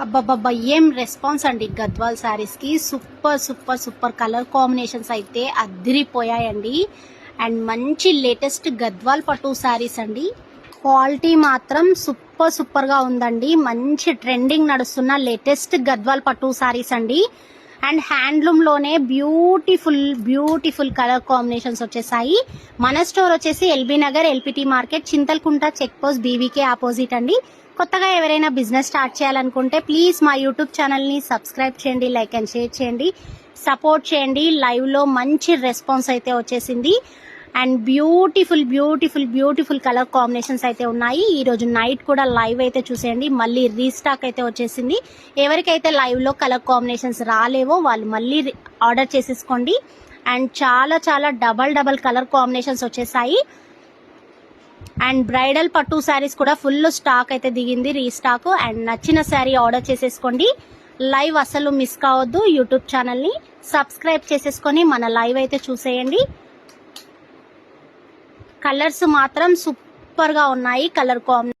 అబ్బబ్బబ్బా ఏం రెస్పాన్స్ అండి గద్వాల్ శారీస్కి? Super super super colour combinations అయితే అదిరిపోయాయండి. అండ్ మంచి లేటెస్ట్ గద్వాల్ పట్టు శారీస్ అండి. క్వాలిటీ మాత్రం సూపర్ సూపర్గా ఉందండి. మంచి ట్రెండింగ్ నడుస్తున్న లేటెస్ట్ గద్వాల్ పట్టు శారీస్ అండి. అండ్ హ్యాండ్లూమ్లోనే బ్యూటిఫుల్ బ్యూటిఫుల్ కలర్ కాంబినేషన్స్ వచ్చేసాయి. మన స్టోర్ వచ్చేసి LB Nagar LPT market Chintalkunta check post BVK opposite అండి. కొత్తగా ఎవరైనా బిజినెస్ స్టార్ట్ చేయాలనుకుంటే ప్లీజ్ మా యూట్యూబ్ ఛానల్ని సబ్స్క్రైబ్ చేయండి లైక్ అండ్ షేర్ చేయండి. సపోర్ట్ చేయండి. లైవ్లో మంచి రెస్పాన్స్ అయితే వచ్చేసింది. And beautiful beautiful beautiful colour combinations అయితే ఉన్నాయి. ఈరోజు నైట్ కూడా లైవ్ అయితే చూసేయండి. మళ్ళీ రీస్టాక్ అయితే వచ్చేసింది. ఎవరికైతే లైవ్లో కలర్ కాంబినేషన్స్ రాలేవో వాళ్ళు మళ్ళీ ఆర్డర్ చేసేసుకోండి. అండ్ చాలా చాలా డబల్ డబల్ కలర్ కాంబినేషన్స్ వచ్చేసాయి. అండ్ బ్రైడల్ పట్టు శారీస్ కూడా ఫుల్ స్టాక్ అయితే దిగింది రీస్టాక్. అండ్ నచ్చిన శారీ ఆర్డర్ చేసేసుకోండి. లైవ్ అసలు మిస్ కావద్దు. యూట్యూబ్ ఛానల్ని సబ్స్క్రైబ్ చేసేసుకొని మన లైవ్ అయితే చూసేయండి. కలర్స్ మాత్రం సూపర్గా ఉన్నాయి. Colour combination